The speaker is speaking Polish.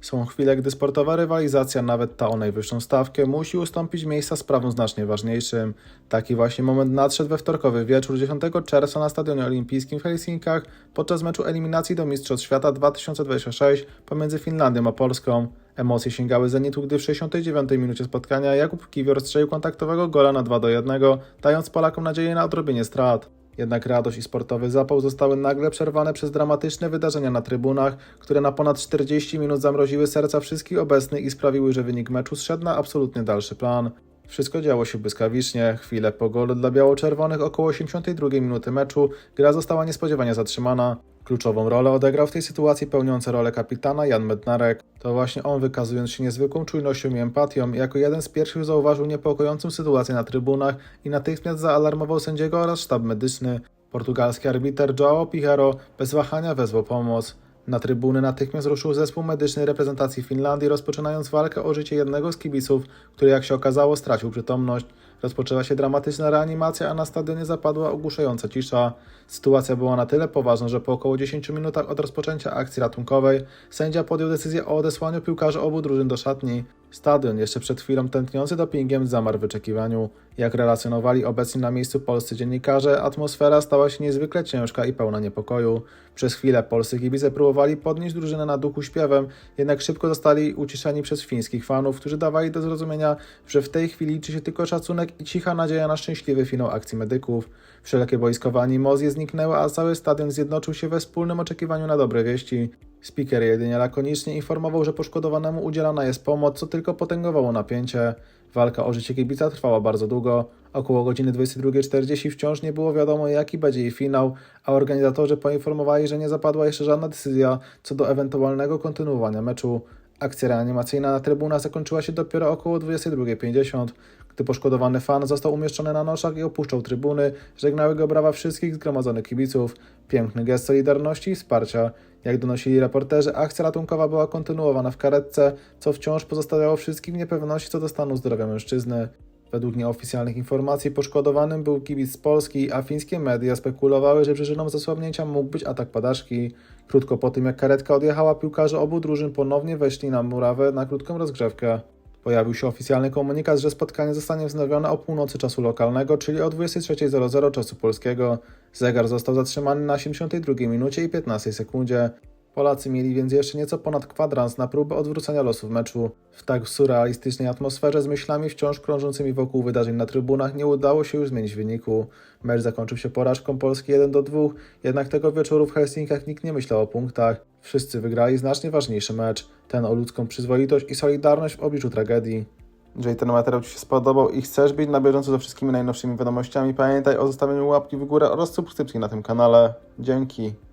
Są chwile, gdy sportowa rywalizacja, nawet ta o najwyższą stawkę, musi ustąpić miejsca sprawom znacznie ważniejszym. Taki właśnie moment nadszedł we wtorkowy wieczór 10 czerwca na Stadionie Olimpijskim w Helsinkach podczas meczu eliminacji do Mistrzostw Świata 2026 pomiędzy Finlandią a Polską. Emocje sięgały zenitu, gdy w 69 minucie spotkania Jakub Kiwior strzelił kontaktowego gola na 2 do 1, dając Polakom nadzieję na odrobienie strat. Jednak radość i sportowy zapał zostały nagle przerwane przez dramatyczne wydarzenia na trybunach, które na ponad 40 minut zamroziły serca wszystkich obecnych i sprawiły, że wynik meczu zszedł na absolutnie dalszy plan. Wszystko działo się błyskawicznie. Chwilę po golu dla biało-czerwonych około 82 minuty meczu gra została niespodziewanie zatrzymana. Kluczową rolę odegrał w tej sytuacji pełniący rolę kapitana Jan Mednarek. To właśnie on, wykazując się niezwykłą czujnością i empatią, jako jeden z pierwszych zauważył niepokojącą sytuację na trybunach i natychmiast zaalarmował sędziego oraz sztab medyczny. Portugalski arbiter João Pijaro bez wahania wezwał pomoc. Na trybuny natychmiast ruszył zespół medyczny reprezentacji Finlandii, rozpoczynając walkę o życie jednego z kibiców, który jak się okazało stracił przytomność. Rozpoczęła się dramatyczna reanimacja, a na stadionie zapadła ogłuszająca cisza. Sytuacja była na tyle poważna, że po około 10 minutach od rozpoczęcia akcji ratunkowej sędzia podjął decyzję o odesłaniu piłkarzy obu drużyn do szatni. Stadion, jeszcze przed chwilą tętniący dopingiem, zamarł w wyczekiwaniu. Jak relacjonowali obecni na miejscu polscy dziennikarze, atmosfera stała się niezwykle ciężka i pełna niepokoju. Przez chwilę polscy kibice próbowali podnieść drużynę na duchu śpiewem, jednak szybko zostali uciszeni przez fińskich fanów, którzy dawali do zrozumienia, że w tej chwili liczy się tylko szacunek i cicha nadzieja na szczęśliwy finał akcji medyków. Wszelkie boiskowe animozje zniknęły, a cały stadion zjednoczył się we wspólnym oczekiwaniu na dobre wieści. Speaker jedynie lakonicznie informował, że poszkodowanemu udzielana jest pomoc, co tylko potęgowało napięcie. Walka o życie kibica trwała bardzo długo. Około godziny 22.40 wciąż nie było wiadomo, jaki będzie jej finał, a organizatorzy poinformowali, że nie zapadła jeszcze żadna decyzja co do ewentualnego kontynuowania meczu. Akcja reanimacyjna na trybunach zakończyła się dopiero około 22.50. Gdy poszkodowany fan został umieszczony na noszach i opuszczał trybuny, żegnały go brawa wszystkich zgromadzonych kibiców. Piękny gest solidarności i wsparcia. Jak donosili reporterzy, akcja ratunkowa była kontynuowana w karetce, co wciąż pozostawiało wszystkich w niepewności co do stanu zdrowia mężczyzny. Według nieoficjalnych informacji poszkodowanym był kibic z Polski, a fińskie media spekulowały, że przyczyną zasłabnięcia mógł być atak padaczki. Krótko po tym, jak karetka odjechała, piłkarze obu drużyn ponownie weszli na murawę na krótką rozgrzewkę. Pojawił się oficjalny komunikat, że spotkanie zostanie wznowione o północy czasu lokalnego, czyli o 23.00 czasu polskiego. Zegar został zatrzymany na 72 minucie i 15 sekundzie. Polacy mieli więc jeszcze nieco ponad kwadrans na próbę odwrócenia losów meczu. W tak surrealistycznej atmosferze z myślami wciąż krążącymi wokół wydarzeń na trybunach nie udało się już zmienić wyniku. Mecz zakończył się porażką Polski 1 do 2, jednak tego wieczoru w Helsinkach nikt nie myślał o punktach. Wszyscy wygrali znacznie ważniejszy mecz, ten o ludzką przyzwoitość i solidarność w obliczu tragedii. Jeżeli ten materiał Ci się spodobał i chcesz być na bieżąco ze wszystkimi najnowszymi wiadomościami, pamiętaj o zostawieniu łapki w górę oraz subskrypcji na tym kanale. Dzięki.